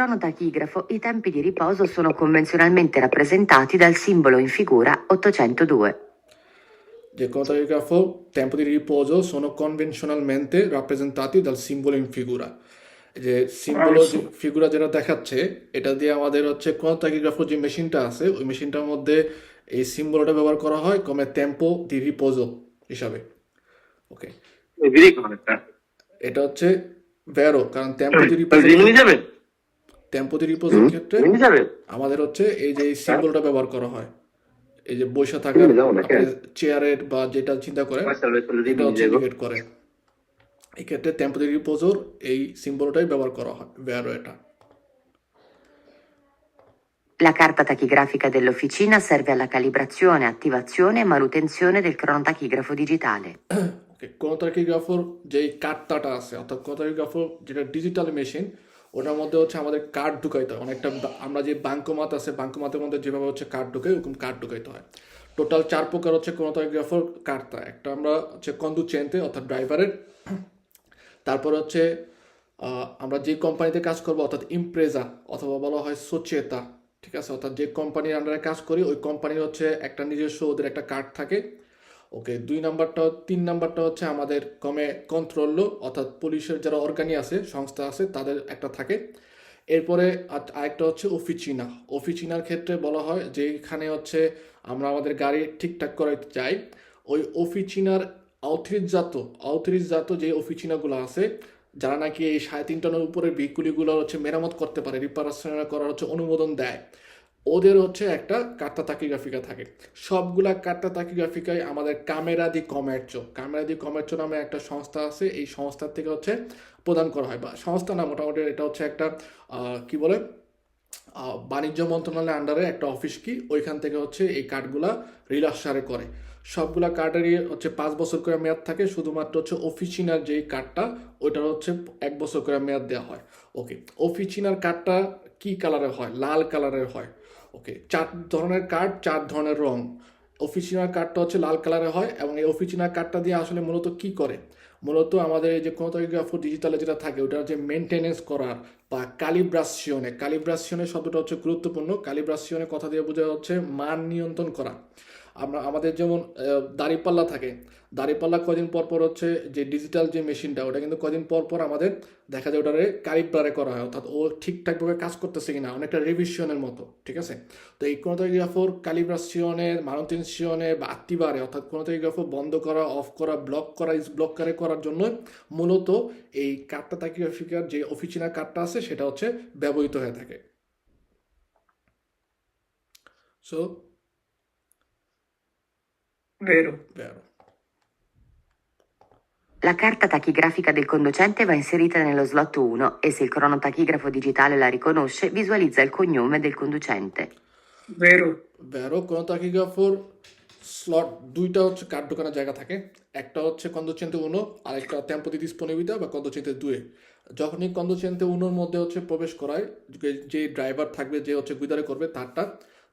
cronotachigrafo i tempi di riposo sono convenzionalmente rappresentati dal simbolo in figura 802. Del cronotachigrafo tempo di riposo sono convenzionalmente rappresentati dal simbolo in figura যে symbol ফিগুরা যেটা দেখাচ্ছে এটা দিয়ে আমাদের হচ্ছে ক্রোনোটাকিগ্রাফোর যে মেশিনটা আছে ওই মেশিনটার মধ্যে এই সিম্বলটা ব্যবহার করা হয় কমে টেম্পো দি রিপোজো হিসাবে ওকে দিদি কোন একটা এটা হচ্ছে ভ্যারো কারণ টেম্পো দি রিপোজো জিনিস যাবে টেম্পো দি রিপোজোর ক্ষেত্রে আমাদের হচ্ছে এই যে সিম্বলটা ব্যবহার করা হয়। এই যে বসে কেন? চেয়ারের বা যেটা চিন্তা করে এটা হচ্ছে ইন্ডিকেট করে। এই ক্ষেত্রে টেম্পোরারি রিপোজোর এই সিম্বলটাই ব্যবহার করা হয় ভ্যারো এটা। La carta tachigrafica dell'officina serve alla calibrazione, attivazione e manutenzione del cronotachigrafo digitale. ওকে ক্রোনোটাকিগ্রাফোর যে কার্ডটা আছে অর্থাৎ ক্রোনোটাকিগ্রাফোর যেটা ডিজিটাল মেশিন ওটার মধ্যে হচ্ছে আমাদের কার্ড ঢুকাইতে হয়। অনেকটা আমরা যে বাঙ্কমাত আছে বাঙ্কমাতের মধ্যে যেভাবে হচ্ছে কার্ড ঢুকাই, ওরকম কার্ড ঢুকাইতে হয়। টোটাল চার প্রকার হচ্ছে কোনো ক্রোনোটাকিগ্রাফোর কার্ডটা একটা আমরা হচ্ছে কন্দুচেন্তে অর্থাৎ ড্রাইভারের তারপর হচ্ছে আমরা যে কোম্পানিতে কাজ করব, অর্থাৎ ইমপ্রেজা অথবা বলা হয় সোচেতা ঠিক আছে? অর্থাৎ যে কোম্পানির আন্ডারে কাজ করি, ওই কোম্পানির হচ্ছে একটা নিজস্ব ওদের একটা কার্ড থাকে। ওকে দুই নাম্বারটা, তিন নাম্বারটা হচ্ছে আমাদের কমে কন্ট্রোল অর্থাৎ পুলিশের যারা অর্গানি আছে, সংস্থা আছে, তাদের একটা থাকে। এরপরে আর- আরেকটা হচ্ছে অফিচিনা অফিচিনার ক্ষেত্রে বলা হয় যে এখানে হচ্ছে আমরা আমাদের গাড়ি ঠিকঠাক করাইতে চাই। ওই অফিচিনার আউথরিজাত আউথরিজাত যে অফিচিনাগুলো আছে, যারা নাকি এই সাড়ে তিন টনের উপরের ভেহিকুলিগুলো হচ্ছে মেরামত করতে পারে রিপারেশন করার হচ্ছে অনুমোদন দেয়। ওদের হচ্ছে একটা কার্তা তাকিগ্রাফিকা থাকে। সবগুলা কার্তা তাকিগ্রাফিকায় আমাদের ক্যামেরা দি কমার্চো। ক্যামেরা দি কমার্চো নামে একটা সংস্থা আছে, এই সংস্থার থেকে হচ্ছে প্রদান করা হয়। বা সংস্থা না, মোটামুটি এটা হচ্ছে একটা কি বলে বাণিজ্য মন্ত্রণালয়ের আন্ডারে একটা অফিস কি, ওইখান থেকে হচ্ছে এই কার্ডগুলা রিলাসারে করে। সবগুলা কার্ডেরই হচ্ছে পাঁচ বছর করে মেয়াদ থাকে, শুধুমাত্র হচ্ছে অফিসিনার যেই কার্ডটা, ওইটার হচ্ছে এক বছর করে মেয়াদ দেওয়া হয়। ওকে অফিসিনার কার্ডটা কি কালারের হয়? লাল কালারের হয়। ওকে চার ধরনের কার্ড চার ধরনের রং। অফিসিনার কার্ডটা হচ্ছে লাল কালারে হয় এবং এই অফিসিনার কার্ডটা দিয়ে আসলে মূলত কি করে? মূলত আমাদের এই যে কোনোটোগ্রাফো ডিজিটালে যেটা থাকে ওটা হচ্ছে মেনটেনেন্স করার বা কালিব্রাসিয়নে কালিব্রাসিয়নের শব্দটা হচ্ছে গুরুত্বপূর্ণ। কালিব্রাসিয়নের কথা দিয়ে বোঝা হচ্ছে মান নিয়ন্ত্রণ করা। আমরা, আমাদের যেমন দাঁড়িপাল্লা থাকে, দাঁড়িপাল্লা কদিন পর পর হচ্ছে যে ডিজিটাল যে মেশিনটা ওটা কিন্তু কদিন পর পর আমাদের দেখা যায় ওটারে কালিব্রারে করা হয়, অর্থাৎ ও ঠিকঠাকভাবে কাজ করতেছে কিনা, অনেকটা রিভিশনের মতো, ঠিক আছে? তো এই কোনোটোগ্রাফোর কালিব্রাসিয়নের মানুটেনশিয়নে বা আত্মিবারে, অর্থাৎ কোনোটোগ্রাফো বন্ধ করা অফ করা ব্লক করা ব্লক করে, করার জন্য মূলত এই কার্ডটা তাকিগ্রাফিকার যে অফিসিনাল কার্ডটা আছে, সেটা হচ্ছে ব্যবহৃত হয়ে থাকে। So Vero. vero La carta tachigrafica del conducente va inserita nello slot 1 e se il cronotachigrafo digitale la riconosce, visualizza il cognome del conducente. Vero. ভ্যারো কোনো তাকিগ্রাফোর স্লট দুইটা হচ্ছে কার্ড ঢোকানোর জায়গা থাকে একটা হচ্ছে কন্দচেন্তে উনো আর একটা টেম্পো দি ডিসপোনিবিলিটা বা কন্দচেন্তে দুয়ে যখনই কন্দচেন্তে উনোর মধ্যে হচ্ছে প্রবেশ করায় যে- যে ড্রাইভার থাকবে যে হচ্ছে গুইদারে করবে তারটা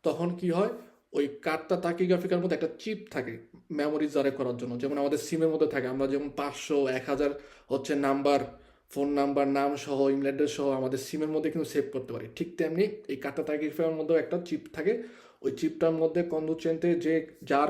তখন কি হয় ওই কার্ডটা তাকিগ্রাফিকার মধ্যে একটা চিপ থাকে মেমোরি জারে করার জন্য। যেমন আমাদের সিমের মধ্যে থাকে, আমরা যেমন পাঁচশো, এক হাজার হচ্ছে নাম্বার ফোন নাম্বার নাম সহ ইমেল অ্যাড্রেস সহ আমাদের সিমের মধ্যে কিন্তু সেভ করতে পারি। ঠিক তেমনি এই কার্ডটা তাকিগ্রাফিকার মধ্যেও একটা চিপ থাকে। ওই চিপটার মধ্যে কন্দুচেন্তে যে যার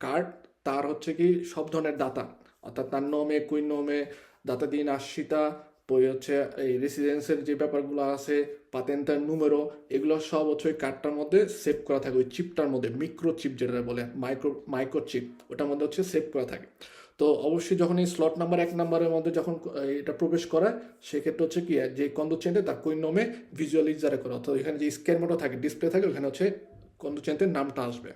কার্ড তার হচ্ছে কি সব ধরনের দাতা অর্থাৎ তার নমে কুইন নমে দাতা দিন আশিতা বই হচ্ছে এই রেসিডেন্সের যে ব্যাপারগুলো আছে পাতেন্টার নুমেরো এগুলো সব হচ্ছে ওই কার্ডটার মধ্যে সেভ করা থাকে, ওই চিপটার মধ্যে মিক্রো চিপ যেটা বলে মাইক্রো মাইক্রো চিপ ওটার মধ্যে হচ্ছে সেভ করা থাকে। তো অবশ্যই যখন এই স্লট নাম্বার এক নাম্বারের মধ্যে যখন এটা প্রবেশ করায় সেক্ষেত্রে হচ্ছে কি, যে কন্দুচেন্টে তার কুইন নমে ভিজুয়ালাইজারে করা, অর্থাৎ এখানে যে স্ক্যান মোডও থাকে ডিসপ্লে থাকে, ওখানে হচ্ছে কন্দুচেন্টের নামটা আসবে।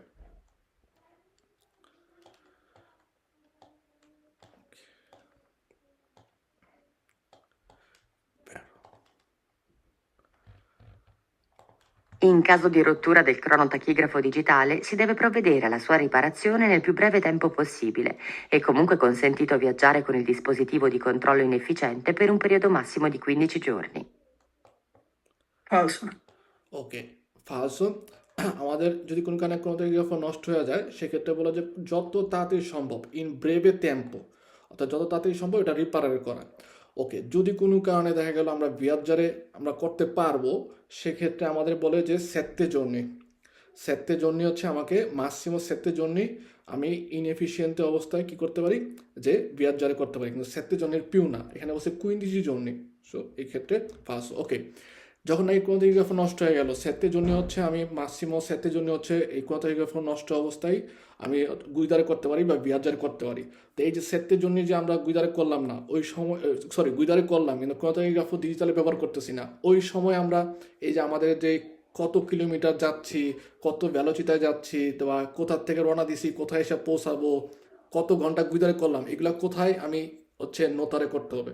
In caso di rottura del cronotachigrafo digitale si deve provvedere alla sua riparazione nel più breve tempo possibile. È comunque consentito viaggiare con il dispositivo di controllo inefficiente per un periodo massimo di 15 giorni. Falso. ওকে ফালসো আমাদের যদি কোনো কারণে কোনো টেলিগ্রাফার নষ্ট হয়ে যায় সেক্ষেত্রে বলা যে যত তাড়াতাড়ি সম্ভব ইন ব্রেভে টেম্পো অর্থাৎ যত তাড়াতাড়ি সম্ভব এটা রিপারার করা ওকে যদি কোনো কারণে দেখা গেল আমরা বিয়াজ্জারে আমরা করতে পারবো সেক্ষেত্রে আমাদের বলে যে সেত্তে জন্যে সেত্তে জন্যে হচ্ছে আমাকে মাসিমো সেত্তে জন্যে আমি ইনএফিসিয়েন্ট অবস্থায় কি করতে পারি? যে বিয়ার জারি করতে পারি। কিন্তু সেত্তে জন্যের পিউ না। এখানে অবশ্যই কুইন্ডিজি জন্যে সো এই ক্ষেত্রে ফার্স্ট ওকে যখন এই কোনোদিগ্রাফ নষ্ট হয়ে গেল সেতের জন্য হচ্ছে আমি মাসিমো সেতের জন্য হচ্ছে এই কোনোদিগ্রাফ নষ্ট অবস্থায় আমি গুইদারে করতে পারি বা বিয়াজারে করতে পারি। তো এই যে সেতের জন্য যে আমরা গুইদারে করলাম না, ওই সময় সরি গুইদারে করলাম, কিন্তু কোনোদিগ্রাফ ডিজিটালে ব্যবহার করতেছি না। ওই সময় আমরা এই যে আমাদের যে কত কিলোমিটার যাচ্ছি, কত ভ্যালোচিতায় যাচ্ছি, বা কোথার থেকে রওনা দিছি, কোথায় এসে পৌঁছাবো, কত ঘণ্টা গুইদারে করলাম, এগুলো কোথায় আমি হচ্ছে নোতারে করতে হবে।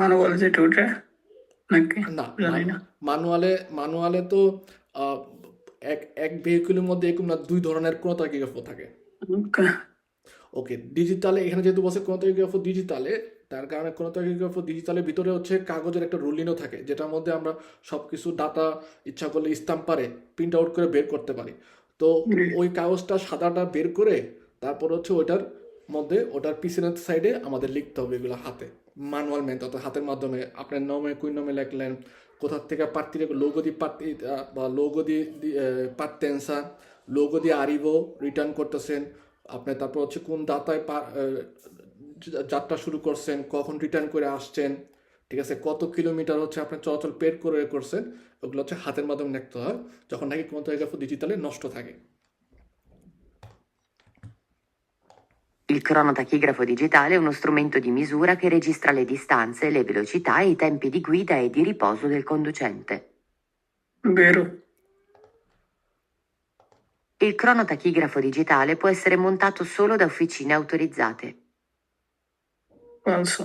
Manual যেটা ওটা নাকি? না জানি না। ম্যানুয়ালে ম্যানুয়ালে তো এক এক ভেহিকুলের মধ্যে এরকম না দুই ধরনের কোনো তাকিগ্রাফ থাকে। ওকে। ডিজিটালে এখানে যেহেতু বসে কোনো তাকিগ্রাফ ডিজিটালে তার কারণে কোনো তাকিগ্রাফ ডিজিটালের ভিতরে হচ্ছে কাগজের একটা রুলিনও থাকে যেটার মধ্যে আমরা সব কিছু ডাটা ইচ্ছা করলে স্টাম্পারে প্রিন্ট আউট করে বের করতে পারি। তো ওই কাগজটা সাদাটা বের করে তারপর হচ্ছে ওইটার মধ্যে ওটার পিছনের সাইডে আমাদের লিখতে হবে এগুলো হাতে। ম্যানুয়াল মেথড অর্থাৎ হাতের মাধ্যমে, আপনার নমে কুই নমে লিখলেন কোথার থেকে পার্টি লোগো দি পার্টি বা লোগো দি পার্টেন্সা লোগো দিয়ে আরিভো রিটার্ন করতেছেন, আপনি তারপর হচ্ছে কোন দাতায় যাত্রা শুরু করছেন, কখন রিটার্ন করে আসছেন, ঠিক আছে, কত কিলোমিটার হচ্ছে আপনি চলাচল পেড করে করছেন, ওগুলো হচ্ছে হাতের মাধ্যমে লিখতে হয়, যখন নাকি কোনো ডিজিটালে নষ্ট থাকে। Il cronotachigrafo digitale è uno strumento di misura che registra le distanze, le velocità e i tempi di guida e di riposo del conducente. vero Il cronotachigrafo digitale può essere montato solo da officine autorizzate. falso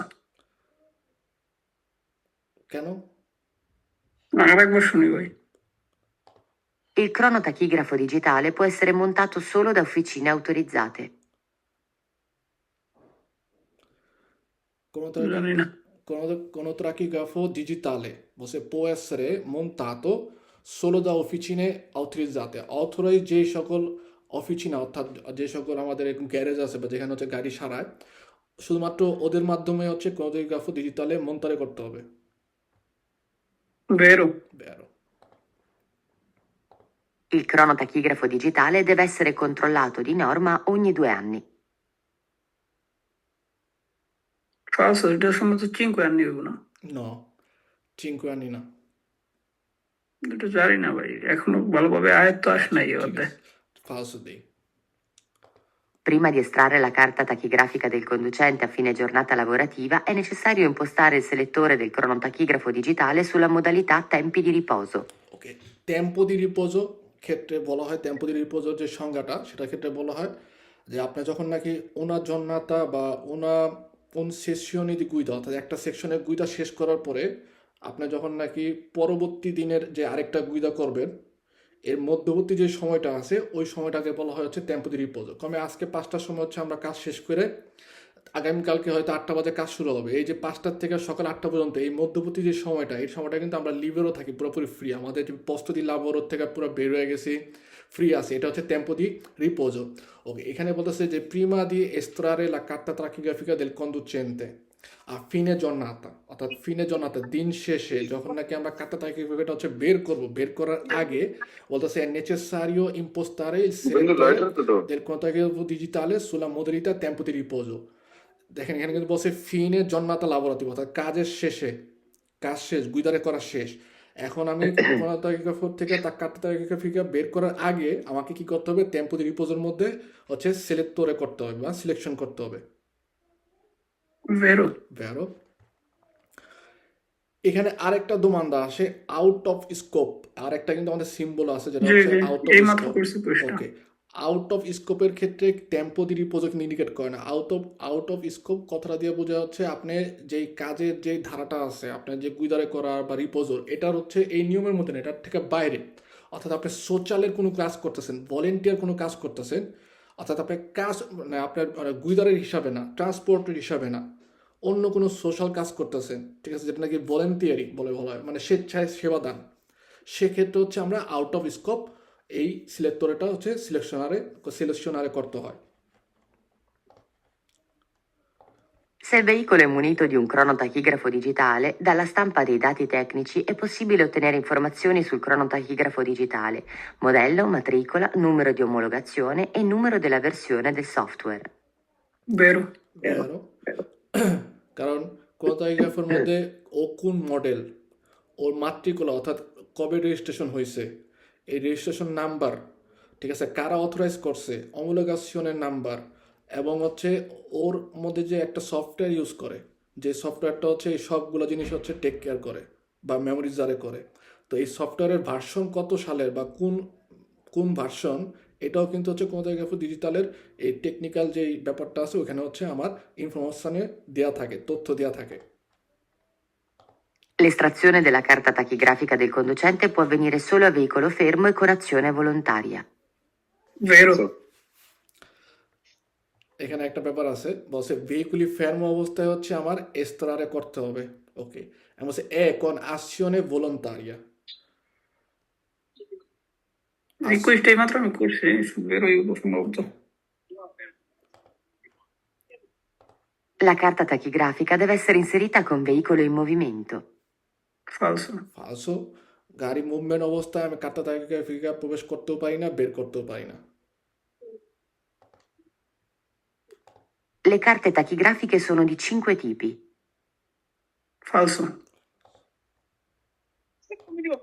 কেন আর একবার শুনি ভাই Il cronotachigrafo digitale può essere montato solo da officine autorizzate. কোনো জানি না Con tachigrafo digitale você può essere montato solo da officine autorizzate authorise যে সকল অফিসিনা অর্থাৎ যে সকল আমাদের গ্যারেজ আছে বা যেখানে হচ্ছে গাড়ি সারায় শুধুমাত্র ওদের মাধ্যমে হচ্ছে কোনোগ্রাফো ডিজিটালে মন্তারে করতে হবে vero Vero. Il cronotachigrafo digitale deve essere controllato di norma ogni due anni. falso এটার সময় তো cinque anni হইব না No, 5 anni না এটা জানি না ভাই এখনো ভালোভাবে আয়ত্ত আসে নাই এই অধ্যায় falso dei Prima di estrarre la carta tachigrafica del conducente a fine giornata lavorativa è necessario impostare il selettore del cronotachigrafo digitale sulla modalità tempi di riposo. Okay tempo দি রিপোজো ক্ষেত্রে বলা হয় টেম্পো দি রিপোজোর যে সংজ্ঞাটা সেটার ক্ষেত্রে বলা হয় যে আপনি যখন নাকি ওনা জন্নাতা বা ওনা কোন সেশনে দি গুইদা অর্থাৎ একটা সেকশনের গুইদা শেষ করার পরে আপনি যখন নাকি পরবর্তী দিনের যে আরেকটা গুইদা করবেন, এর মধ্যবর্তী যে সময়টা আছে, ওই সময়টাকে বলা হয় হচ্ছে টেম্পো দি রিপোজো কমে আজকে পাঁচটার সময় হচ্ছে আমরা কাজ শেষ করে আগামীকালকে হয়তো আটটা বাজে কাজ শুরু হবে। এই যে পাঁচটার থেকে সকাল আটটা পর্যন্ত এই মধ্যবর্তী যে সময়টা, এই সময়টা কিন্তু আমরা লিভেরও থাকি, পুরোপুরি ফ্রি আমাদের যে প্রস্তুতি লাভরও থেকে পুরো বের হয়ে গেছি। ফ্রি আছে এটা হচ্ছে টেম্পো দি রিপোজো ওকে এখানে বলতেছে যে প্রিমা দি এস্ত্রারে লা কার্তা ট্রাকিগ্রাফিকা দেল কন্ডুচেন্তে আর ফিনে জন্নাতা অর্থাৎ ফিনে জন্নাতা দিন শেষে যখন নাকি আমরা কার্তা ট্রাকিগ্রাফিটা হচ্ছে বের করব বের করার আগে বলতেছে নেচেসারিও del contagliavo digitale sulla modalità tempo di riposo দেখেন এখানে কিন্তু বলছে ফিনে জন্মাতা লাভরাতি অর্থাৎ কাজের শেষে কাজ শেষ গুইদারে করা শেষ। এখন আমি তারিখাফোর থেকে তার কাটতে ফিগার বের করার আগে আমাকে কি করতে হবে? টেম্পো রিপোজের মধ্যে হচ্ছে সিলেক্টরে করতে হবে বা সিলেকশন করতে হবে। এখানে আরেকটা দোমান্দা আসে আউট অফ স্কোপ আরেকটা কিন্তু আমাদের সিম্বল আছে যেটা হচ্ছে out of scope okay out of স্কোপের ক্ষেত্রে টেম্পো দি রিপোজ ইন্ডিকেট করে না। Out of out of scope কথাটা দিয়ে বোঝা যাচ্ছে আপনি যেই কাজের যেই ধারাটা আছে, আপনার যে গুইদারে করা বা রিপোজর এটার হচ্ছে এই নিয়মের মধ্যে না, এটার থেকে বাইরে। অর্থাৎ আপনি সোশ্যালের কোনো কাজ করতেছেন ভলেন্টিয়ার কোনো কাজ করতেছেন, অর্থাৎ আপনি কাজ মানে আপনার মানে গুইদারের হিসাবে না ট্রান্সপোর্টের হিসাবে না, অন্য কোনো সোশ্যাল কাজ করতেছেন, ঠিক আছে, যেটা নাকি ভলেন্টিয়ারি বলে বলা হয় মানে স্বেচ্ছায় সেবাদান সেক্ষেত্রে হচ্ছে আমরা আউট অফ স্কোপ এই সিলেক্টরটা হচ্ছে সিলেকশনারে সিলেকশনারে করতে হয় Se il veicolo è munito di un cronotachigrafo digitale, dalla stampa dei dati tecnici è possibile ottenere informazioni sul cronotachigrafo digitale, modello, matricola, numero di omologazione e numero della versione del software. বেরো বেরো কারণ কোনো তারিগ্রাফের মধ্যে ও কোন মডেল ওর মাতৃকলা অর্থাৎ কবে registration হয়েছে এই রেজিস্ট্রেশন নাম্বার ঠিক আছে, কারা অথরাইজ করছে অমোলোগাসিয়নের নাম্বার এবং হচ্ছে ওর মধ্যে যে একটা সফটওয়্যার ইউজ করে, যে সফটওয়্যারটা হচ্ছে এই সবগুলো জিনিস হচ্ছে টেক কেয়ার করে বা মেমোরিজারে করে। তো এই সফটওয়্যারের ভার্সন কত সালের বা কোন কোন ভার্সন এটাও কিন্তু হচ্ছে কোনো জায়গায় ডিজিটালের এই টেকনিক্যাল যে ব্যাপারটা আছে, ওখানে হচ্ছে আমার ইনফরমেশানে দেওয়া থাকে, তথ্য দেওয়া থাকে। L'estrazione della carta tachigrafica del conducente può avvenire solo a veicolo fermo e con azione volontaria. বেরো এখানে একটা ব্যাপার আছে বলছে ভেহিকুলি ফেরম অবস্থায় হচ্ছে আমার এস্তরারে করতে হবে ওকে এবং বলছে এ con azione volontaria রিকোয়েস্ট এই মাত্র আমি করছি বেরোই সম্ভবত La carta tachigrafica deve essere inserita con veicolo in movimento. ফালসো ফালসো গাড়ি মুভমেন্ট অবস্থায় আমি কাটা তালিকা প্রবেশ করতেও পারি না বের করতেও পারি না Le carte tachigrafiche sono di cinque tipi. ফালসো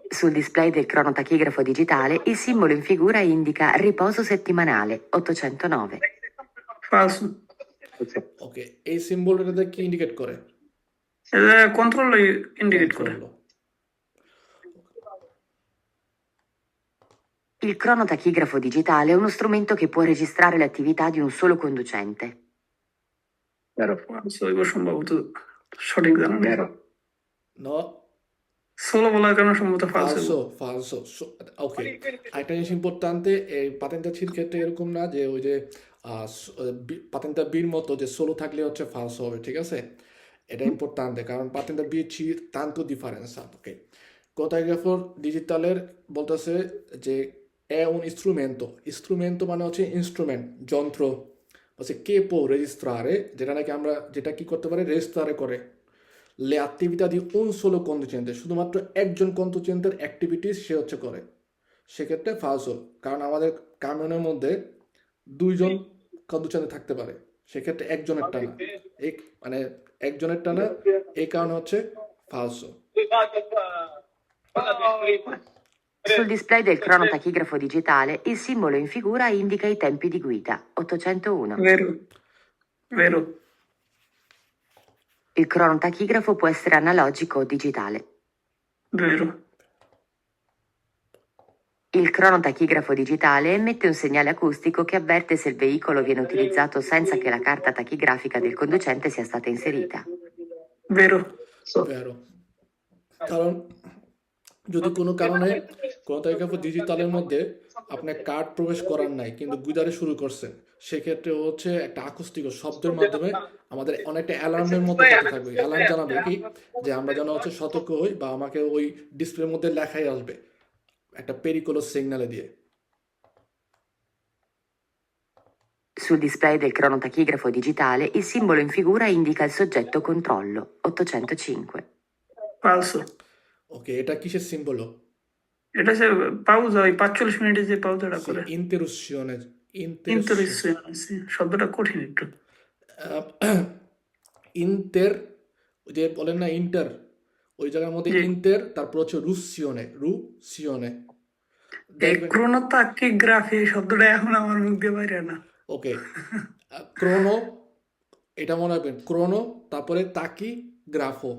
Sul display del cronotachigrafo digitale il simbolo in figura indica riposo settimanale 809. ফালসো ওকে এই সিম্বলটাতে কি ইন্ডিকেট করে এটা কন্ট্রোল ইন্ডিকেট করে Il cronotachigrafo digitale è uno strumento che può registrare l'attività di un solo conducente. ফালসো এবার সম্ভবত সঠিক জানা নেই No, সোলো বলার কারণে সম্ভবত ফালসো falso, falso. So- ওকে একটা জিনিস ইম্পর্টেন্টে এই পাতেন্টা ছির ক্ষেত্রে এরকম না যে ওই যে পাতেন্টা বির মতো যে সোলো থাকলে হচ্ছে ফালসো হবে ঠিক আছে এটা ইম্পর্টেন্টে কারণ পাতেন্টা বি ছি tanto differenza ওকে কোথাগ্রাফর ডিজিটালের বলতেছে যে è un strumento strumento মানে হচ্ছে ইনস্ট্রুমেন্ট যন্ত্র হচ্ছে কে পো রেজিস্ট্রারে যেটা নাকি আমরা যেটা কি করতে পারে রেজিস্ট্রারে করে attività di un solo conducente শুধুমাত্র একজন কন্টুচেন্টের অ্যাক্টিভিটিস সে হচ্ছে করে সেক্ষেত্রে ফালসো কারণ আমাদের কামিয়নের মধ্যে দুইজন কন্টুচেন্টে থাকতে পারে সেক্ষেত্রে একজনের না এক মানে একজনের না এই কারণে হচ্ছে ফালসো Sul display del cronotachigrafo digitale il simbolo in figura indica i tempi di guida 801. Vero. Vero. Il cronotachigrafo può essere analogico o digitale. Vero. Il cronotachigrafo digitale emette un segnale acustico che avverte se il veicolo viene utilizzato senza che la carta tachigrafica del conducente sia stata inserita. Vero. So. Vero. Allora, যদি কোনো কারণে কোনো তারিখে ডিজিটালের মধ্যে আপনার card প্রবেশ করার নাই কিন্তু গুজারে শুরু করছেন। সেক্ষেত্রে হচ্ছে একটা আকস্মিক শব্দের মাধ্যমে আমাদের অনেকটা অ্যালার্মের মতো থাকবে। অ্যালার্ম জানাবে কি? যে আমরা যেন হচ্ছে সতর্ক হই বা আমাকে ওই ডিসপ্লের মধ্যে লেখাই আসবে একটা পেরিকোলো সিগনালে দিয়ে। Sul display del cronotachigrafo digitale il simbolo in figura indica il soggetto controllo 805. ফালসো ওকে এটা কিসের সিম্বল এটা সে পাউজ ওই পাঁচচল্লিশ মিনিটে যে পাউজাটা করে। ইন্টারুশনে ইন্টারেস্ট শব্দটা কঠিন একটু। ইন্টার ওই যে বলেন না ইন্টার ওই জায়গার মধ্যে। ইন্টার তারপর হচ্ছে রুসিওনে এই ক্রোনোতাকিগ্রাফি শব্দটা এখন আমার মুখ দিয়ে বাইরে না। ওকে ক্রোনো এটা মনে রাখবেন ক্রোনো তারপরে তাকি গ্রাফো।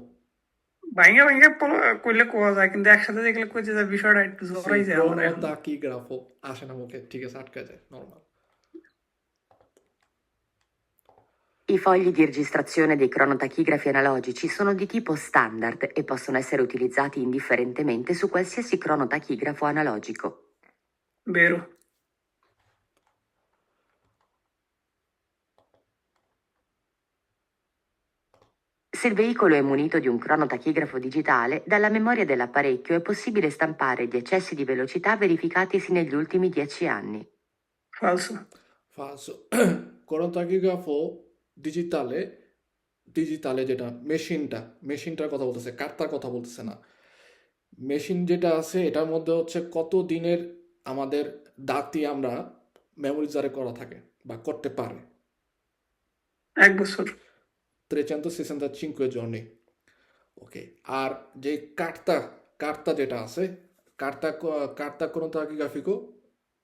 ভাঙ্গে ভাঙ্গে পলা- কইলে কোয়া যায় কিন্তু একসাথে দেখলে কইতে যায় বিষয়টা একটু জড়াই যায় আমার ক্রোনো এখন। তাকি গ্রাফো আসে না মুখে ঠিক আছে আটকা যায় normal I fogli di registrazione dei cronotachigrafi analogici sono di tipo standard e possono essere utilizzati indifferentemente su qualsiasi cronotachigrafo analogico. বেরো Se il veicolo è munito di un cronotachigrafo digitale, dalla memoria dell'apparecchio è possibile stampare gli eccessi di velocità verificatisi negli ultimi 10 anni. ফালসো ফালসো ক্রোনোটাকিগ্রাফো ডিজিটালে ডিজিটালে যেটা মেশিনটা মেশিনটার কথা বলতেছে Carter কথা বলতেছে না machine যেটা আছে এটার মধ্যে হচ্ছে কত দিনের আমাদের দাঁতি আমরা মেমোরিজারে করা থাকে বা করতে পারে এক বছর 365 giorni ওকে আর যে কার্তা কার্তা যেটা আছে কার্তা কার্তা cronografico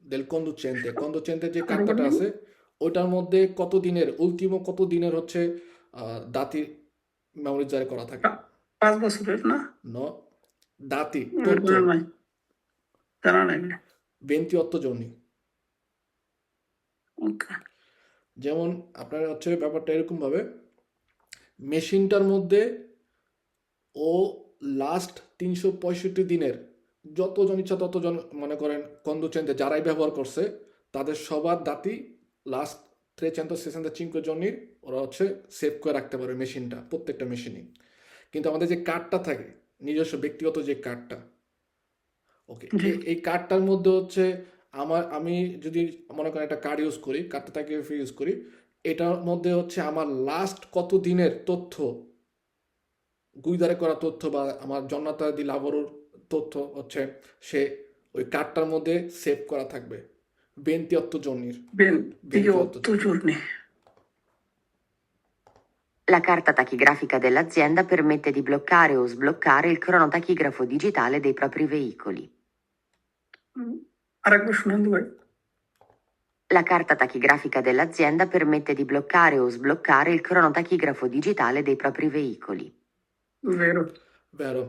del conducente conducente যে কার্তাটা আছে ওইটার মধ্যে কত দিনের উল্টিমো কত দিনের হচ্ছে দাঁতি মেমোরিজারে করা থাকে? পাঁচ বছরের না? ন দাঁতি তথ্য। জানা নাই জানা নাই। 28 giorni ওকে যেমন আপনার হচ্ছে ব্যাপারটা এরকম ভাবে মেশিনটার মধ্যে ও লাস্ট তিনশো পঁয়ষট্টি দিনের যতজন ইচ্ছা ততজন মনে করেন কন্দুচেন্তে যারাই ব্যবহার করছে তাদের সবার দাঁতি লাস্ট থ্রে ট্রেচেন্তো সেসেন্তো চিঙ্কো জনির ওরা হচ্ছে সেভ করে রাখতে পারে মেশিনটা প্রত্যেকটা মেশিনই। কিন্তু আমাদের যে কার্ডটা থাকে নিজস্ব ব্যক্তিগত যে কার্ডটা ওকে এই কার্ডটার মধ্যে হচ্ছে আমার আমি যদি মনে করেন একটা কার্ড ইউজ করি কার্ডটা তাকে ইউজ করি এটার মধ্যে হচ্ছে আমার লাস্ট কত দিনের তথ্য গুইদারে করা তথ্য বা আমার জন্নাতা দি লাভরুর তথ্য হচ্ছে সে ওই কার্ডটার মধ্যে সেভ করা থাকবে বেন্তিয়াত্ত জন্নির বেন Ventotto. otto giorni La carta tachigrafica dell'azienda permette di bloccare o sbloccare il cronotachigrafo digitale dei propri veicoli. আরেকবার শুনান ভাই La carta tachigrafica dell'azienda permette di bloccare o sbloccare il cronotachigrafo digitale dei propri veicoli. ভেরো ভ্যারো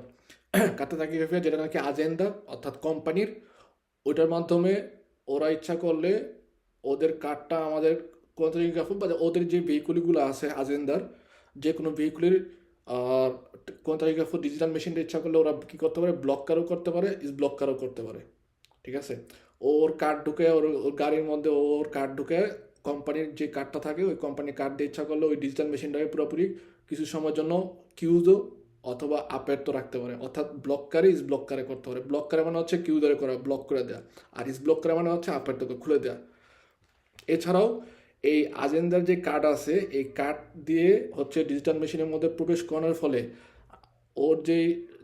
কার্তা তাকিগ্রাফিয়া যেটা নাকি আজেন্ডা অর্থাৎ কোম্পানির ওইটার মাধ্যমে ওরা ইচ্ছা করলে ওদের কার্ডটা আমাদের কোয়ান্টারিগ্রাফ বা ওদের যে ভেহিকুলগুলো আছে আজেন্দার যে কোনো ভেহিকুলের কোয়ান্টারিগ্রাফ ডিজিটাল মেশিনটা ইচ্ছা করলে ওরা কী করতে পারে ব্লকারও করতে পারে ইস ব্লকারও করতে পারে ঠিক আছে ওর কার্ড ঢুকে, ওর ওর গাড়ির মধ্যে ওর কার্ড ঢুকে কোম্পানির যে কার্ডটা থাকে, ওই কোম্পানির কার্ড দিয়ে ইচ্ছা করলে ওই ডিজিটাল মেশিনটাকে পুরোপুরি কিছু সময়ের জন্য কিউজও অথবা আপের তো রাখতে পারে। অর্থাৎ ব্লক করে ইস ব্লক করে করতে পারে। ব্লক করে মানে হচ্ছে কিউ ধরে করা ব্লক করে দেওয়া আর ইস ব্লক করে মানে হচ্ছে আপের তোকে খুলে দেওয়া এছাড়াও এই আজেন্দার যে কার্ড আছে, এই কার্ড দিয়ে হচ্ছে ডিজিটাল মেশিনের মধ্যে প্রবেশ করানোর ফলে ওর যে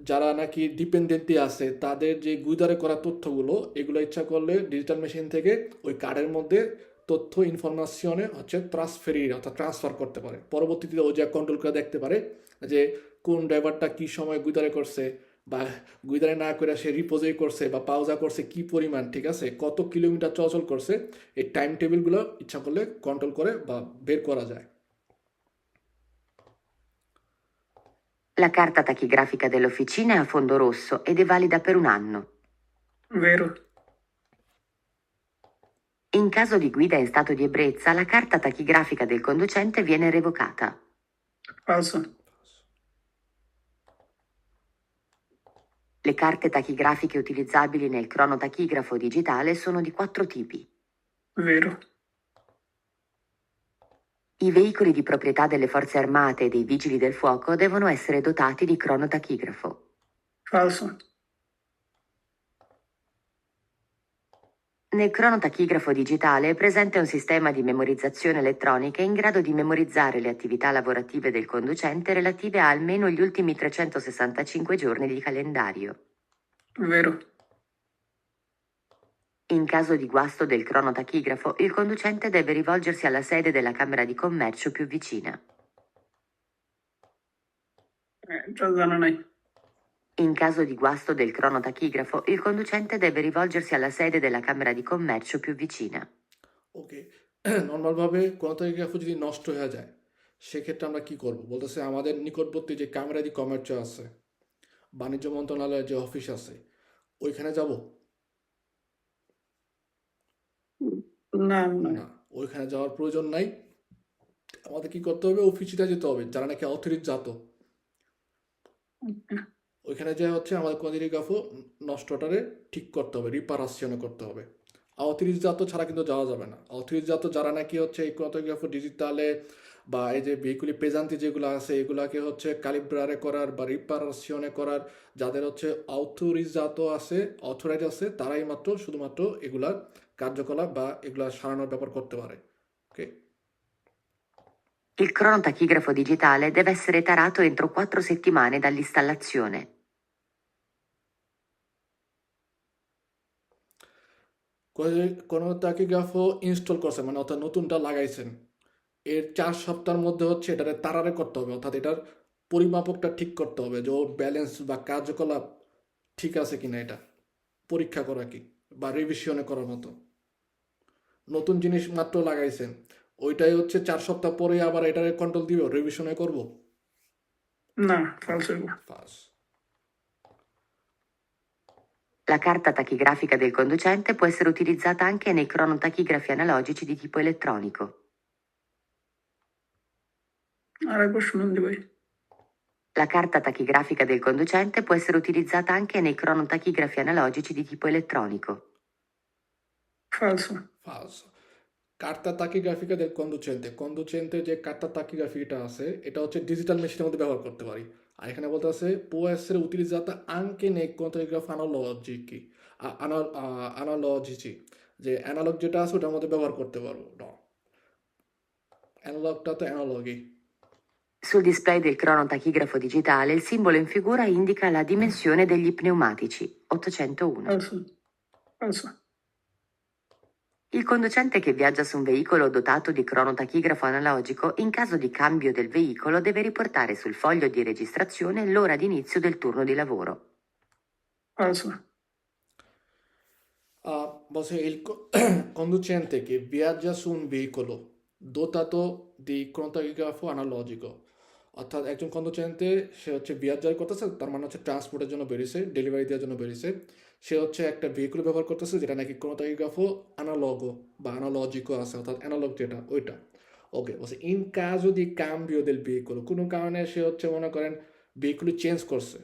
যারা নাকি ডিপেন্ডেন্টলি আছে, তাদের যে গুইদারে করা তথ্যগুলো, এগুলো ইচ্ছা করলে ডিজিটাল মেশিন থেকে ওই কার্ডের মধ্যে তথ্য ইনফরমেশনে হচ্ছে ট্রান্সফেরি অর্থাৎ ট্রান্সফার করতে পারে। পরবর্তীতে ও যা কন্ট্রোল করে দেখতে পারে যে কোন ড্রাইভারটা কি সময় গুইদারে করছে বা গুইদারে না করে সে রিপোজে করছে বা পাউজা করছে কি পরিমাণ, ঠিক আছে? কত কিলোমিটার চলাচল করছে, এই টাইম টেবিলগুলো ইচ্ছা করলে কন্ট্রোল করে বা বের করা যায়। La carta tachigrafica dell'officina è a fondo rosso ed è valida per un anno. ভেরো In caso di guida in stato di ebbrezza, la carta tachigrafica del conducente viene revocata. falso Le carte tachigrafiche utilizzabili nel cronotachigrafo digitale sono di quattro tipi. vero I veicoli di proprietà delle forze armate e dei vigili del fuoco devono essere dotati di cronotachigrafo. falso Nel cronotachigrafo digitale è presente un sistema di memorizzazione elettronica in grado di memorizzare le attività lavorative del conducente relative a almeno gli ultimi 365 giorni di calendario. vero In caso di guasto del cronotachigrafo, il conducente deve rivolgersi alla sede della Camera di Commercio più vicina. এটা জানা নাই In caso di guasto del cronotachigrafo, il conducente deve rivolgersi alla sede della Camera di Commercio più vicina. ওকে নর্মালভাবে কোনো টেলিগ্রাফও যদি নষ্ট হয়ে যায় সেক্ষেত্রে আমরা কি করব বলতেছে আমাদের নিকটবর্তী যে ক্যামেরা দি কমার্চ আছে বাণিজ্য মন্ত্রণালয়ের যে অফিস আছে ওইখানে যাব না না না। ওইখানে যাওয়ার প্রয়োজন নাই। আমাদের কি করতে হবে? অফিসিটা যেতে হবে যারা নাকি অথরিট জাত ওইখানে যা হচ্ছে আমাদের কোনো টেলিগ্রাফও নষ্টটারে ঠিক করতে হবে রিপারাশনে করতে হবে। অথরিট জাত ছাড়া কিন্তু যাওয়া যাবে না। অথরিট জাত যারা নাকি হচ্ছে এই কোনোগ্রাফ ডিজিটালে বা এই যে ভেহিকুলি পেজান্তি যেগুলো আছে এগুলাকে হচ্ছে কালিব্রারে করার বা রিপারেশনে করার যাদের হচ্ছে অথরিজাত আছে অথরাইজ আছে তারাই মাত্র শুধুমাত্র এগুলার কার্যকলাপ বা এগুলা সারানোর ব্যাপার করতে পারে। ওকে Il cronotachigrafo digitale deve essere tarato entro 4 settimane dall'installazione. কোনো ইনস্টল মানে অর্থাৎ নতুনটা লাগাইছেন। এর চার সপ্তাহের মধ্যে হচ্ছে এটারে তারারে করতে হবে অর্থাৎ এটার পরিমাপকটা ঠিক করতে হবে যে ওর ব্যালেন্স বা কার্যকলাপ ঠিক আছে কিনা এটা। পরীক্ষা করা কি বা রিভিশনে করার মতো। নতুন জিনিস মাত্র লাগাইছেন ওইটাই হচ্ছে চার সপ্তাহ পরে আবার এটারে কন্ট্রোল দিবে রিভিশনে করব না ফালস হইব first La carta tachigrafica del conducente può essere utilizzata anche nei cronotachigrafi analogici di tipo elettronico. আর একবার শুনুন দি ভাই La carta tachigrafica del conducente può essere utilizzata anche nei cronotachigrafi analogici di tipo elettronico. Falso. Falso. কার্তা তাকিগ্রাফিকা দেখ কন্দুচেন্তে কন্দুচেন্তে যে কার্তা তাকিগ্রাফিটা আছে এটা হচ্ছে digital মেশিনের মধ্যে ব্যবহার করতে পারি আর এখানে বলতে আছে পোয়েসের উতিলিজাত আংকে নেক কন্টাগ্রাফ অ্যানালজি কি অ্যানালজি যে অ্যানালগ যেটা আছে ওটার মধ্যে ব্যবহার করতে পারব ড অ্যানালগটা তো অ্যানালগই Sul display del cronotachigrafo digitale il simbolo in figura indica la dimensione degli pneumatici 801. Falso. Falso. Il conducente che viaggia su un veicolo dotato di cronotachigrafo analogico, in caso di cambio del veicolo, deve riportare sul foglio di registrazione l'ora di inizio del turno di lavoro. ফালস Ah, bose il co- conducente che viaggia su un veicolo dotato di cronotachigrafo analogico অর্থাৎ একজন কন্ডুচেন্টে সে হচ্ছে বিয়ার করতেছে তার মানে হচ্ছে ট্রান্সপোর্টের জন্য বেরিয়েছে delivery দেওয়ার জন্য বেরিয়েছে সে হচ্ছে একটা ভেহিকুল ব্যবহার করতেছে যেটা নাকি ক্রোনোটাইগ্রাফো অ্যানালগো বা অ্যানালজিকও আছে, অর্থাৎ অ্যানালগ যেটা, ওইটা। ওকে বলছে ইন কাজো দি কাম্বিও দেল ভেহিকুল কোনো কারণে সে হচ্ছে মনে করেন ভেহিকুলি চেঞ্জ করছে?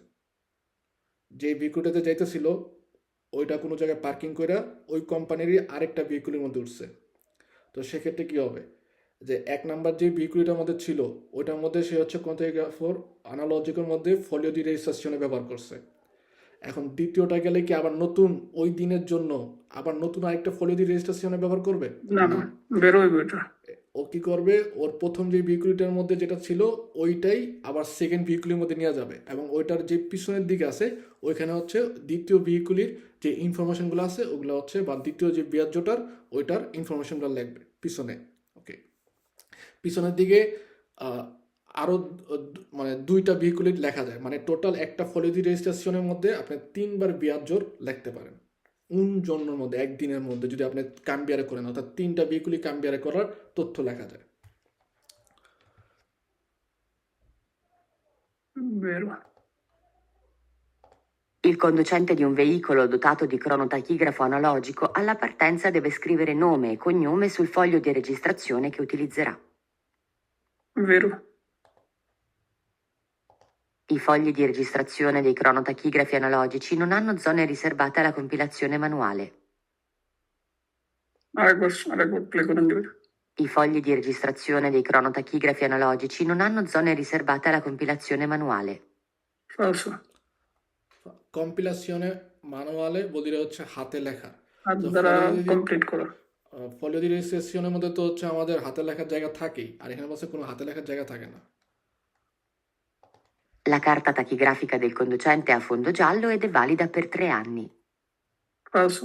যে ভেহিকুলটাতে যাইতেছিল, ওইটা কোনো জায়গায় পার্কিং করে ওই কোম্পানিরই আরেকটা ভেহিকুলের মধ্যে উঠছে। তো সেক্ষেত্রে কী হবে? যে এক নাম্বার যে ভেহিকুলটার মধ্যে ছিল, ওইটার মধ্যে সে হচ্ছে কন্ট্রাগ্রাফর অ্যানালজিকের মধ্যে ফলিও দি রেজিস্ট্রেশনে ব্যবহার করছে। এখন দ্বিতীয়টা গেলে কি আবার নতুন ওই দিনের জন্য আবার নতুন আরেকটা ফলিও দি রেজিস্ট্রেশনে ব্যবহার করবে? না না বের হইব এটা। ও কি করবে? ওর প্রথম যে ভেহিকুলটার মধ্যে যেটা ছিল ওইটাই আবার সেকেন্ড ভেহিকুলের মধ্যে নিয়ে যাবে এবং ওইটার যে পিছনের দিকে আছে ওইখানে হচ্ছে দ্বিতীয় ভেহিকুলের যে ইনফরমেশনগুলো আছে ওগুলো হচ্ছে বা দ্বিতীয় যে বিয়ার্যটার ওইটার ইনফরমেশনগুলো লাগবে পিছনে ওকে পিছনের দিকে আহ, আরো দু- মানে দুইটা ভেহিকুলের লেখা যায় মানে টোটাল একটা ফলিদি রেজিস্ট্রেশনের মধ্যে আপনি তিনবার বিয়ার্জোর লিখতে পারেন উন জন্মের মধ্যে একদিনের মধ্যে যদি আপনি কাম্বিয়ারে করেন অর্থাৎ তিনটা ভেহিকুলই কাম্বিয়ারে করার তথ্য লেখা যায় বের হ। Il conducente di un veicolo dotato di cronotachigrafo analogico alla partenza deve scrivere nome e cognome sul foglio di registrazione che utilizzerà. বের হ। I fogli di registrazione dei cronotachigrafi analogici non hanno zone riservate alla compilazione manuale. আরেকবার আরেকবার play করেন দিবে I fogli di registrazione dei cronotachigrafi analogici non hanno zone riservate alla compilazione manuale. ফালস কম্পিলাশনে ম্যানুয়ালে বলি হচ্ছে হাতে লেখা হাত তো দ্বারা ফলে যদি- কমপ্লিট করা ফলিও দি রেজিস্ট্রেশনের মধ্যে তো হচ্ছে আমাদের হাতে লেখার জায়গা থাকেই আর এখানে বলছে কোনো হাতে লেখার জায়গা থাকে না La carta tachigrafica del conducente è a fondo giallo ed è valida per tre anni. ফালস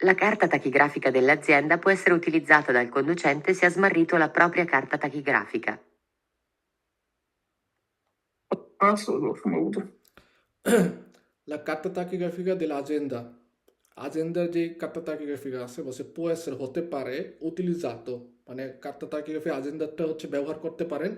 La carta tachigrafica dell'azienda può essere utilizzata dal conducente se ha smarrito la propria carta tachigrafica. ফালস সম্ভবত La carta tachigrafica dell'azienda আজেন্দার যে কার্তা তাকিগ্রাফিকা আছে বলছে পোয়েসের হতে পারে উটিলিজাতো মানে কার্তা তাকিগ্রাফি আজেন্দারটা হচ্ছে ব্যবহার করতে পারেন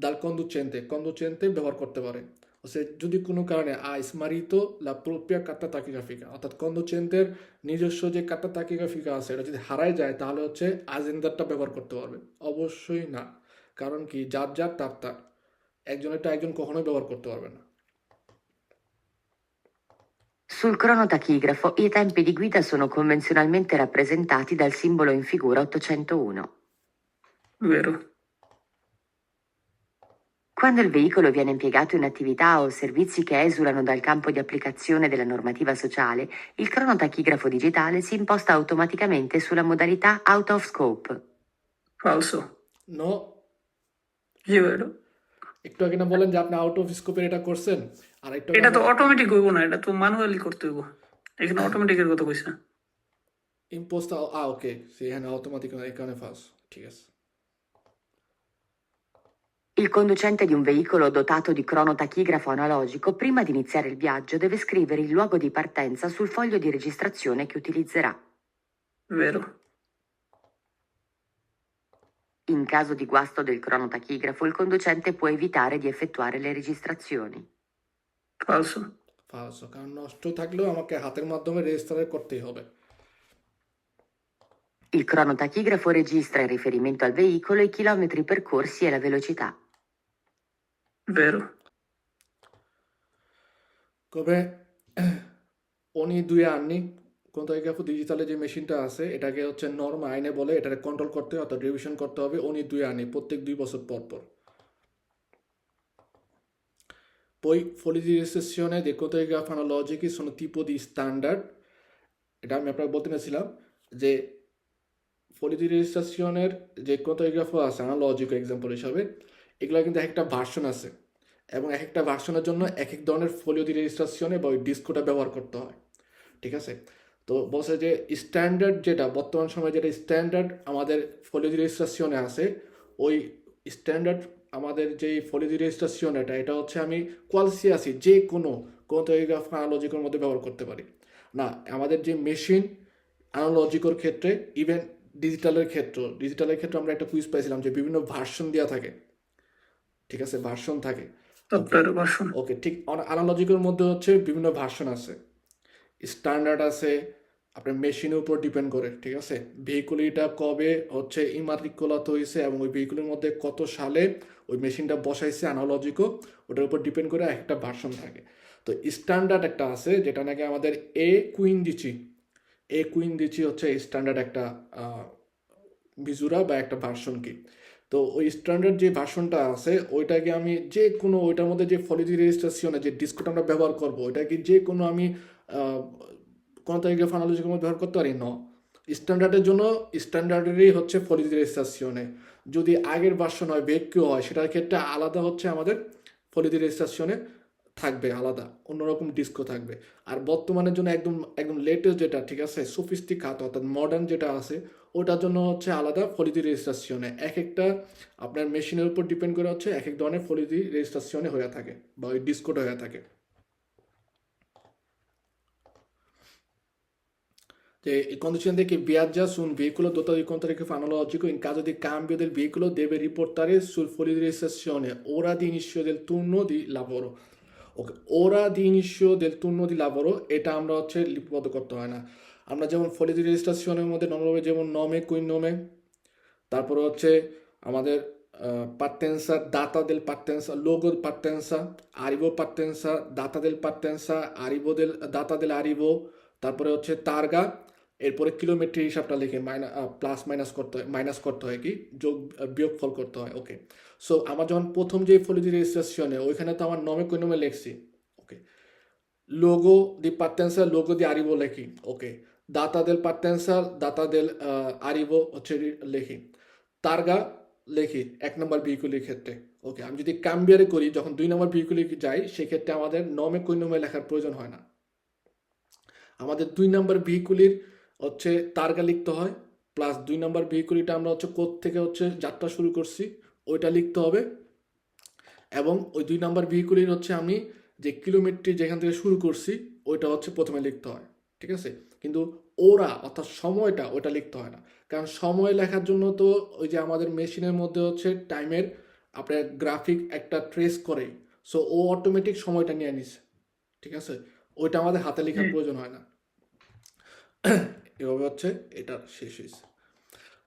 দাল কন্দুচেন্তে কন্দুচেন্তে ব্যবহার করতে পারে। বলছে যদি কোনো কারণে আইস মারিতো লা প্রোপিয়া কার্তা তাকিগ্রাফিকা অর্থাৎ কন্দুচেন্তের নিজস্ব যে কার্তা তাকিগ্রাফিকা আছে এটা যদি হারায় যায় তাহলে হচ্ছে আজেন্দারটা ব্যবহার করতে পারবে। অবশ্যই না। কারণ কি? যার যার তার তার। একজনেরটা একজন কখনোই ব্যবহার করতে পারবে না। Sul cronotachigrafo i tempi di guida sono convenzionalmente rappresentati dal simbolo in figura 801. বের হ। Quando il veicolo viene impiegato in attività o servizi che esulano dal campo di applicazione della normativa sociale, il cronotachigrafo digitale si imposta automaticamente sulla modalità out of scope. ফালসো no জি ভাই এটা- একটু আগে না বলেন যে আপনি আউট অফ স্কোপের এটা করছেন আর একটু এটা তো অটোমেটিক হইব না এটা তো ম্যানুয়ালি করতে হইব এখানে অটোমেটিকের কথা কইছে imposta ah ok sì è automaticamente এখানে ফাস ঠিক আছে Il conducente di un veicolo dotato di cronotachigrafo analogico, prima di iniziare il viaggio, deve scrivere il luogo di partenza sul foglio di registrazione che utilizzerà. vero In caso di guasto del cronotachigrafo, il conducente può evitare di effettuare le registrazioni. ফালসো ফালসো কারণ নষ্ট থাকলেও আমাকে হাতের মাধ্যমে register করতেই হবে Il cronotachigrafo registra in riferimento al veicolo i chilometri percorsi e la velocità. Vero কবে? উনি দুই আননি কোনটাগ্রাফ ডিজিটালে যে মেশিনটা আছে, এটাকে হচ্ছে নর্ম আইনে বলে, এটাকে কন্ট্রোল করতে হবে অর্থাৎ রিভিশন করতে হবে, উনি দুই আনি প্রত্যেক দুই বছর পর পর। Poi recensione dei contagligrafo analogici sono tipo di standard, এটা আমি আপনাকে বলতে নিয়েছিলাম যে ফলি দি রেজিস্ট্রেশনের যে কোনটাগ্রাফো আছে অ্যানালজিক এক্সাম্পল হিসাবে এগুলো কিন্তু এক একটা ভার্সন আছে। এবং এক একটা ভার্সনের জন্য এক এক ধরনের ফলিও রেজিস্ট্রেশনে বা ওই ডিস্কোটা ব্যবহার করতে হয়। ঠিক আছে? তো বলছে যে স্ট্যান্ডার্ড যেটা, বর্তমান সময়ে যেটা স্ট্যান্ডার্ড আমাদের ফলিও রেজিস্ট্রেশনে আছে, ওই স্ট্যান্ডার্ড আমাদের যে ফলিও রেজিস্ট্রেশন এটা এটা হচ্ছে আমি কোয়ালসিয়াসি যে কোনো কোনটাগ্রাফ অ্যানালজিকের মধ্যে ব্যবহার করতে পারি। না, আমাদের যে মেশিন অ্যানালজিকর ক্ষেত্রে ইভেন ডিজিটালের ক্ষেত্র ডিজিটালের ক্ষেত্রে আমরা একটা কুইজ পাইছিলাম যে বিভিন্ন ভার্সন দেওয়া থাকে। ঠিক আছে? ভার্সন থাকে। ভার্সন। ওকে ঠিক অ্যানালজিকের মধ্যে হচ্ছে বিভিন্ন ভার্সন আছে। স্ট্যান্ডার্ড আছে আপনার মেশিনের উপর ডিপেন্ড করে ঠিক আছে? ভেহিকুলিটা কবে হচ্ছে ইমারিকুলাত হয়েছে এবং ওই ভেহিকুলের মধ্যে কত সালে ওই মেশিনটা বসাইছে অ্যানালজিকও ওটার উপর ডিপেন্ড করে একটা ভার্সন থাকে। তো স্ট্যান্ডার্ড একটা আছে যেটা নাকি আমাদের এ কুইন দিচ্ছি। এ কুইন দিচ্ছি হচ্ছে স্ট্যান্ডার্ড একটা ভিজুরা বা একটা ভার্সন কি। তো ওই স্ট্যান্ডার্ড যে ভার্সনটা আছে, ওইটাকে আমি যে কোনো ওইটার মধ্যে যে ফলিজি রেজিস্ট্রেশনে যে ডিসকোটা আমরা ব্যবহার করব, ওইটাকে যে কোনো আমি কোনো তারিখে ফানালজির মধ্যে ব্যবহার করতে পারি? না স্ট্যান্ডার্ডের জন্য স্ট্যান্ডার্ডেরই হচ্ছে ফলিজি রেজিস্ট্রেশনে যদি আগের ভার্সন হয় বেগ হয়, সেটার ক্ষেত্রে আলাদা হচ্ছে আমাদের ফলিজি রেজিস্ট্রেশনে থাকবে আলাদা, অন্যরকম ডিস্কো থাকবে। আর বর্তমানের জন্য একদম একদম লেটেস্ট যেটা, ঠিক আছে? সফিস্টিক খাত অর্থাৎ মডার্ন যেটা আছে, ওটার জন্য হচ্ছে আলাদা ফলিদি রেজিস্ট্রেশনে এক একটা আপনার মেশিনের উপর ডিপেন্ড করে হচ্ছে এক এক ধরনের ফলিদি রেজিস্ট্রেশনে হয়ে থাকে, বা ওই ডিসকোড হয়ে থাকে। viaggia su un veicolo dotato di controllo fanologico in caso di cambio del veicolo deve riportare sul foglio di registrazione ora di inizio del turno di lavoro okay ওরা দি ইনিশিও del turno di lavoro এটা আমরা হচ্ছে লিপিবদ্ধ করতে হয় না। আমরা যেমন ফলিদি রেজিস্ট্রেশনের মধ্যে নর্মালভাবে যেমন নমে, কুইন নমে, তারপরে হচ্ছে আমাদের পার্টেন্সা, দাতা del partenza logo partenza আরিবো partenza দাতা দেল partenza আরিবো দেল, দাতা দেল আরিবো, তারপরে হচ্ছে তারগা, এরপরে কিলোমিটার হিসাবটা লিখে মাইনাস প্লাস, মাইনাস করতে হয়, মাইনাস করতে হয় কি? যোগ, বিয়োগফল করতে হয়, ওকে। সো আমার যখন প্রথম যে ফলিদি রেজিস্ট্রেশনে ওইখানে তো আমার নমে কোন নমে লিখছি। ওকে লোগো দি partenza লোগো দি arrivo লেখি। ওকে দাতা দেল partenza দাতা দেল আরিবো হচ্ছে লেখি। তারগা লেখি, এক নম্বর ভেহিকুলের ক্ষেত্রে। ওকে আমি যদি কাম্বিয়ারে করি, যখন দুই নম্বর ভেহিকুলে যাই, সেক্ষেত্রে আমাদের নমে নমে লেখার প্রয়োজন হয় না। আমাদের দুই নম্বর ভিহিকুলির হচ্ছে তারগা লিখতে হয় প্লাস দুই নম্বর ভিহিকুলিটা আমরা হচ্ছে কোথ থেকে হচ্ছে যাত্রা শুরু করছি। ওইটা লিখতে হবে। এবং ওই দুই নাম্বার ভেহিকুলির হচ্ছে আমি যে কিলোমিটার যেখান থেকে শুরু করছি ওইটা হচ্ছে প্রথমে লিখতে হয় ঠিক আছে? কিন্তু ওরা অর্থাৎ সময়টা ওটা লিখতে হয় না। কারণ সময় লেখার জন্য তো ওই যে আমাদের মেশিনের মধ্যে হচ্ছে টাইমের আপনার গ্রাফিক একটা ট্রেস করে সো ও অটোমেটিক সময়টা নিয়ে নিছে ঠিক আছে? ওইটা আমাদের হাতে লেখার প্রয়োজন হয় না। এভাবে হচ্ছে এটা শেষ হয়েছে।